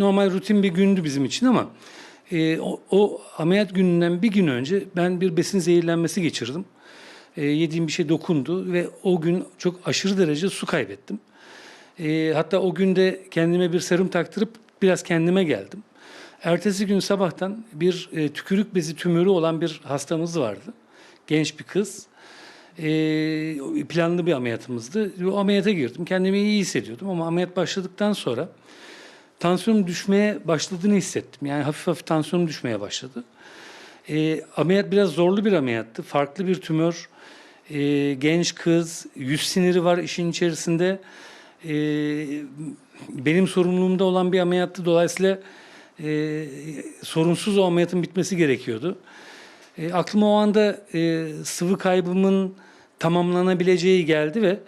Normal rutin bir gündü bizim için ama e, o, o ameliyat gününden bir gün önce ben bir besin zehirlenmesi geçirdim. E, yediğim bir şey dokundu ve o gün çok aşırı derece su kaybettim. E, hatta o günde kendime bir serum taktırıp biraz kendime geldim. Ertesi gün sabahtan bir e, tükürük bezi tümörü olan bir hastamız vardı. Genç bir kız. E, planlı bir ameliyatımızdı. O ameliyata girdim. Kendimi iyi hissediyordum ama ameliyat başladıktan sonra tansiyonum düşmeye başladığını hissettim. Yani hafif hafif tansiyonum düşmeye başladı. E, ameliyat biraz zorlu bir ameliyattı. Farklı bir tümör, e, genç kız, yüz siniri var işin içerisinde. E, benim sorumluluğumda olan bir ameliyattı. Dolayısıyla e, sorunsuz o ameliyatın bitmesi gerekiyordu. E, aklıma o anda e, sıvı kaybımın tamamlanabileceği geldi ve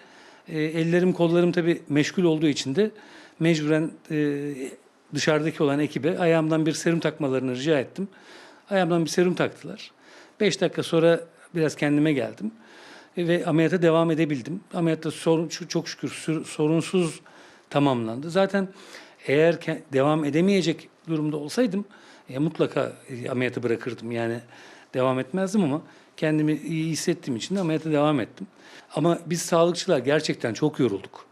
e, ellerim kollarım tabii meşgul olduğu için de mecburen e, dışarıdaki olan ekibe ayağımdan bir serum takmalarını rica ettim. Ayağımdan bir serum taktılar. Beş dakika sonra biraz kendime geldim E, ve ameliyata devam edebildim. Ameliyatta sorun, çok şükür sorunsuz tamamlandı. Zaten eğer devam edemeyecek durumda olsaydım e, mutlaka e, ameliyatı bırakırdım. Yani devam etmezdim ama kendimi iyi hissettiğim için de ameliyata devam ettim. Ama biz sağlıkçılar gerçekten çok yorulduk.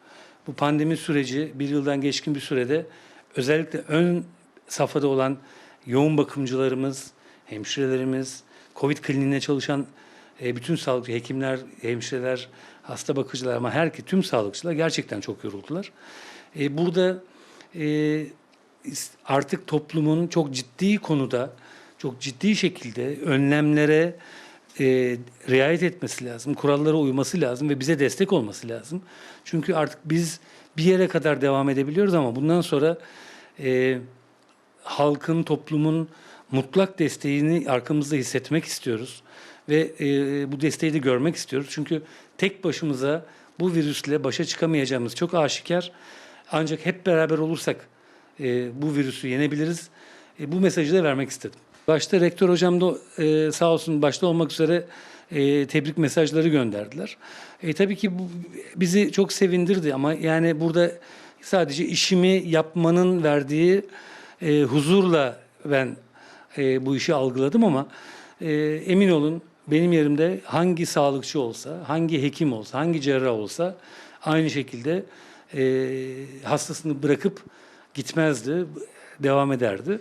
Bu pandemi süreci bir yıldan geçkin bir sürede özellikle ön safhada olan yoğun bakımcılarımız, hemşirelerimiz, Covid kliniğinde çalışan e, bütün sağlıkçı hekimler, hemşireler, hasta bakıcılar ama her tüm sağlıkçılar gerçekten çok yoruldular. E, burada artık toplumun çok ciddi konuda, çok ciddi şekilde önlemlere e, riayet etmesi lazım, kurallara uyması lazım ve bize destek olması lazım. Çünkü artık biz bir yere kadar devam edebiliyoruz ama bundan sonra e, halkın, toplumun mutlak desteğini arkamızda hissetmek istiyoruz. Ve e, bu desteği de görmek istiyoruz. Çünkü tek başımıza bu virüsle başa çıkamayacağımız çok aşikar. Ancak hep beraber olursak e, bu virüsü yenebiliriz. E, bu mesajı da vermek istedim. Başta rektör hocam da e, sağ olsun başta olmak üzere e, tebrik mesajları gönderdiler. E, tabii ki bu bizi çok sevindirdi ama yani burada sadece işimi yapmanın verdiği e, huzurla ben e, bu işi algıladım ama e, emin olun benim yerimde hangi sağlıkçı olsa, hangi hekim olsa, hangi cerrah olsa aynı şekilde e, hastasını bırakıp gitmezdi, devam ederdi.